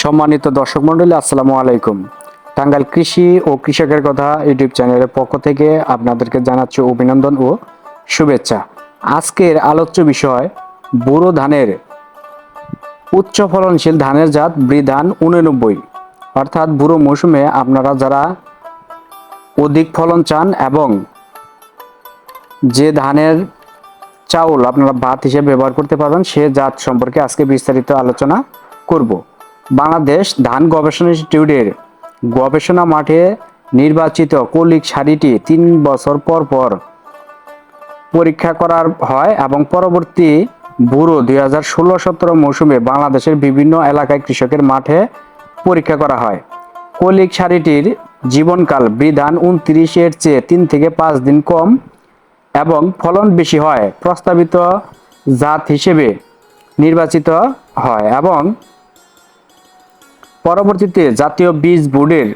সম্মানিত দর্শক মন্ডলী আসসালামু আলাইকুম। টাঙ্গাইল কৃষি ও কৃষকের কথা ইউটিউব চ্যানেলের পক্ষ থেকে আপনাদেরকে জানাচ্ছি অভিনন্দন ও শুভেচ্ছা। আজকের আলোচ্য বিষয় বুড়ো ধানের উচ্চ ফলনশীল ধানের জাত বৃধান উননব্বই। অর্থাৎ বুড়ো মৌসুমে আপনারা যারা অধিক ফলন চান এবং যে ধানের চাউল আপনারা ভাত হিসেবে ব্যবহার করতে পারবেন, সে জাত সম্পর্কে আজকে বিস্তারিত আলোচনা করব। বাংলাদেশ ধান গবেষণা ইনস্টিটিউটের গবেষণা মাঠে নির্বাচিত কলিক শাড়িটি তিন বছর পর পর পরীক্ষা করার হয় এবং পরবর্তী বুড়ো দুই হাজার ষোলো সতেরো মৌসুমে বাংলাদেশের বিভিন্ন এলাকায় কৃষকের মাঠে পরীক্ষা করা হয়। কলিক শাড়িটির জীবনকাল বিধান উনত্রিশের চেয়ে তিন থেকে পাঁচ দিন কম এবং ফলন বেশি হয়, প্রস্তাবিত জাত হিসেবে নির্বাচিত হয় এবং পরবর্তীতে জাতীয় বীজ বোর্ডের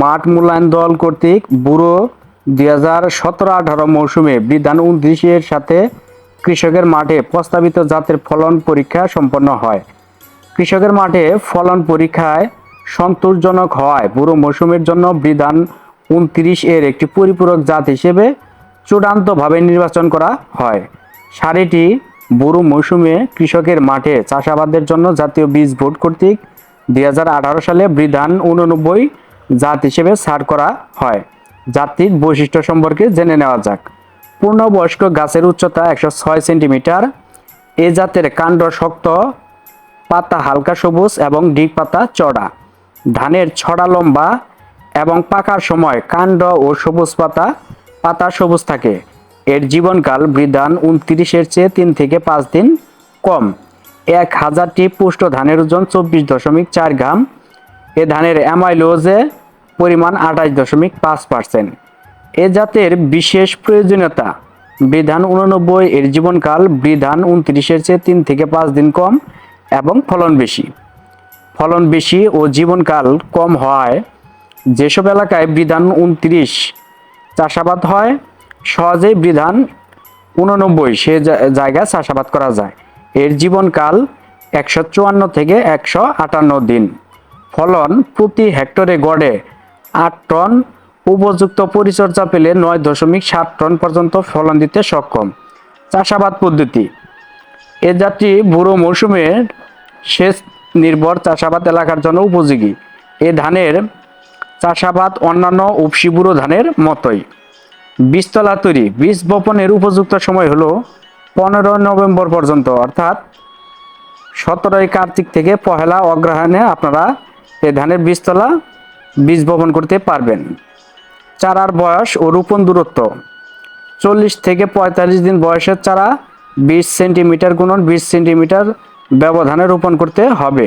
মাঠ মূল্যায়ন দল কর্তৃক বুড়ো দুই হাজার সতেরো আঠারো মৌসুমে বিধান উনত্রিশের সাথে কৃষকের মাঠে প্রস্তাবিত জাতের ফলন পরীক্ষা সম্পন্ন হয়। কৃষকের মাঠে ফলন পরীক্ষায় সন্তোষজনক হওয়ায় বুড়ো মৌসুমের জন্য বিধান উনত্রিশ এর একটি পরিপূরক জাত হিসেবে চূড়ান্তভাবে নির্বাচন করা হয়। সারিটি বুড়ো মৌসুমে কৃষকের মাঠে চাষাবাদের জন্য জাতীয় বীজ বোর্ড কর্তৃক দুই হাজার আঠারো সালে বিধান উননব্বই জাত হিসেবে ছাড় করা হয়। জাতির বৈশিষ্ট্য সম্পর্কে জেনে নেওয়া যাক। পূর্ণবয়স্ক গাছের উচ্চতা একশো ছয় সেন্টিমিটার। এ জাতের কাণ্ড শক্ত, পাতা হালকা সবুজ এবং ডিগ পাতা চড়া ধানের ছড়া লম্বা এবং পাকার সময় কাণ্ড ও সবুজ পাতা পাতা সবুজ থাকে। এর জীবনকাল বৃদ্ধান উনত্রিশের চেয়ে তিন থেকে পাঁচ দিন কম। এক হাজারটি পুষ্ট ধানের ওজন চব্বিশ দশমিক চার গ্রাম। এ ধানের অ্যামাইলোজে পরিমাণ আঠাশ দশমিক পাঁচ পার্সেন্ট। এ জাতের বিশেষ প্রয়োজনীয়তা, বিধান উননব্বই এর জীবনকাল, বিধান উনত্রিশের চেয়ে তিন থেকে পাঁচ দিন কম এবং ফলন বেশি। ফলন বেশি ও জীবনকাল কম হওয়ায় যেসব এলাকায় বিধান উনত্রিশ চাষাবাদ হয়, সহজেই বিধান উননব্বই সে জায়গায় চাষাবাদ করা যায়। এর জীবনকাল একশো চুয়ান্ন থেকে একশো আটান্ন দিন। ফলন প্রতি হেক্টরে গড়ে আট টন। উপযুক্ত পরিচর্যা পেলে নয় দশমিক সাত টন পর্যন্ত ফলন দিতে সক্ষম। চাষাবাদ পদ্ধতি। এ জাতি বুড়ো মৌসুমে সেচ নির্ভর চাষাবাদ এলাকার জন্য উপযোগী। এ ধানের চাষাবাদ অন্যান্য উপসি বুড়ো ধানের মতোই। বীজতলা তৈরি। বীজ বপনের উপযুক্ত সময় হলো পনেরো নভেম্বর পর্যন্ত, অর্থাৎ সতেরোই কার্তিক থেকে পহেলা অগ্রহায়ণে আপনারা এই ধানের বীজতলা বীজ বপন করতে পারবেন। চারার বয়স ও রোপণ দূরত্ব। চল্লিশ থেকে পঁয়তাল্লিশ দিন বয়সের চারা বিশ সেন্টিমিটার গুণন বিশ সেন্টিমিটার ব্যবধানে রোপণ করতে হবে।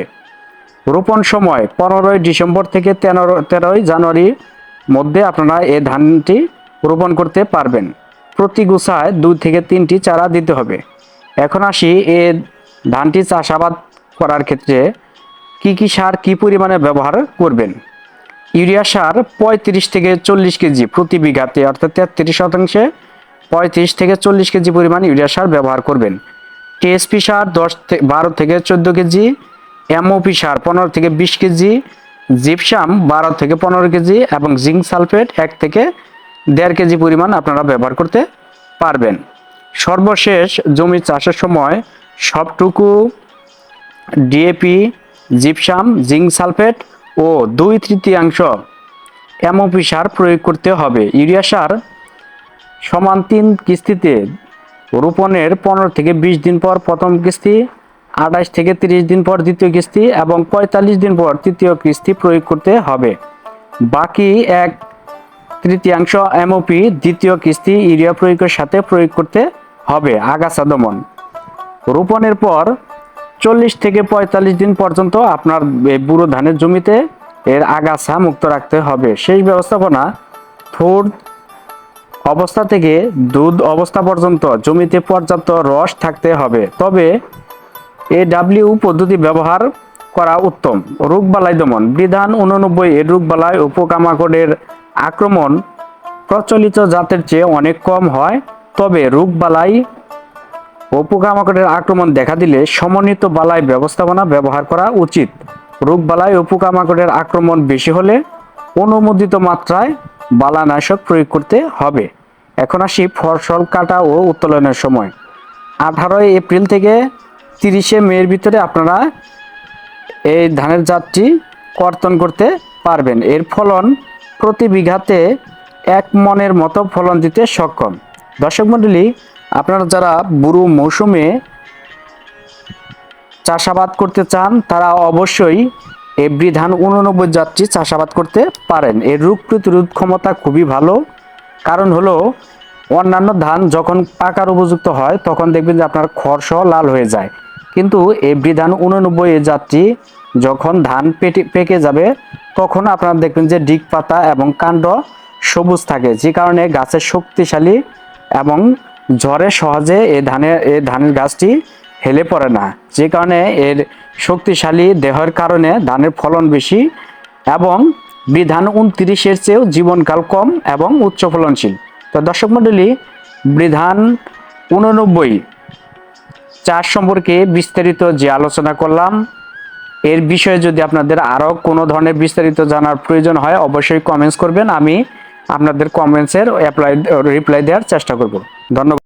রোপণ সময় পনেরোই ডিসেম্বর থেকে তেরো, তেরোই জানুয়ারির মধ্যে আপনারা এই ধানটি রোপণ করতে পারবেন। প্রতি গুছায় দুই থেকে তিনটি চারা দিতে হবে। এখন আসি এ ধানটি চাষাবাদ করার ক্ষেত্রে কি কি সার কি পরিমাণে ব্যবহার করবেন? ইউরিয়া সার পঁয়ত্রিশ থেকে চল্লিশ কেজি প্রতি বিঘাতে, অর্থাৎ তেত্রিশ শতাংশে পঁয়ত্রিশ থেকে চল্লিশ কেজি পরিমাণ ইউরিয়া সার ব্যবহার করবেন। টিএসপি সার দশ থেকে বারো থেকে চোদ্দ কেজি এমওপি সার পনেরো থেকে বিশ কেজি, জিপসাম বারো থেকে পনেরো কেজি এবং জিঙ্ক সালফেট এক থেকে দেড় কেজি পরিমাণ আপনারা ব্যবহার করতে পারবেন। সর্বশেষ জমি চাষের সময় সবটুকু ডিএপি জিপসাম জিঙ্ক সালফেট ও দুই তৃতীয়াংশ এমওপি সার প্রয়োগ করতে হবে। ইউরিয়া সার সমান তিন কিস্তিতে রোপণের পনেরো থেকে বিশ দিন পর প্রথম কিস্তি, আঠাশ থেকে তিরিশ দিন পর দ্বিতীয় কিস্তি এবং পঁয়তাল্লিশ দিন পর তৃতীয় কিস্তি প্রয়োগ করতে হবে। বাকি এক তৃতীয়াংশ এমওপি দ্বিতীয় কিস্তি ইউরিয়া প্রয়োগের সাথে প্রয়োগ করতে হবে, আগাছা দমন। রোপণের পর চল্লিশ থেকে পঁয়তাল্লিশ দিন পর্যন্ত আপনার বুড়ো ধানের জমিতে এর আগাছা মুক্ত রাখতে হবে। সেই ব্যবস্থাপনা থোড় অবস্থা থেকে দুধ অবস্থা পর্যন্ত জমিতে পর্যাপ্ত রস থাকতে হবে। তবে এ ডাব্লিউ পদ্ধতি ব্যবহার করা উত্তম। রোগবালাই দমন, বিধান উননব্বই এর রোগবালাই ও পোকামাকড়ের আক্রমণ প্রচলিত জাতের চেয়ে অনেক কম হয়, তবে রোগবালাই ও পোকামাকড়ের আক্রমণ দেখা দিলে সমন্বিত বালাই ব্যবস্থাপনা ব্যবহার করা উচিত। রোগবালাই ও পোকামাকড়ের আক্রমণ বেশি হলে অনুমোদিত মাত্রায় বালানাশক প্রয়োগ করতে হবে। এখন আসি ফসল কাটা ও উত্তোলনের সময়। আঠারোই এপ্রিল থেকে তিরিশে মের ভিতরে আপনারা এই ধানের জাতটি কর্তন করতে পারবেন। এর ফলন প্রতি বিঘাতে এক মনের মতো ফলন দিতে সক্ষম। দর্শক মণ্ডলী, আপনারা যারা বুড়ো মৌসুমে চাষাবাদ করতে চান, তারা অবশ্যই এভরি ধান উননব্বই জাতটি চাষাবাদ করতে পারেন। এর রোগ প্রতিরোধ ক্ষমতা খুবই ভালো। কারণ হলো, অন্যান্য ধান যখন পাকার উপযুক্ত হয়, তখন দেখবেন যে আপনার খড়সহ লাল হয়ে যায়। কিন্তু এভরি ধান উননব্বই যাত্রী যখন ধান পেটে পেকে যাবে, তখন আপনারা দেখবেন যে ডিগ পাতা এবং কাণ্ড সবুজ থাকে, যে কারণে গাছের শক্তিশালী এবং ঝড়ে সহজে এই ধানের এই ধানের গাছটি হেলে পড়ে না, যে কারণে এর শক্তিশালী দেহের কারণে ধানের ফলন বেশি এবং বিধান উনত্রিশের চেয়েও জীবনকাল কম এবং উচ্চ ফলনশীল তো দর্শক মণ্ডলী, বিধান উননব্বই চাষ সম্পর্কে বিস্তারিত যে আলোচনা করলাম, এর বিষয়ে যদি আপনাদের আরও কোনো ধরনের বিস্তারিত জানার প্রয়োজন হয়, অবশ্যই কমেন্টস করবেন। আমি আপনাদের কমেন্টসের অ্যাপ্লাই রিপ্লাই দেওয়ার চেষ্টা করব। ধন্যবাদ।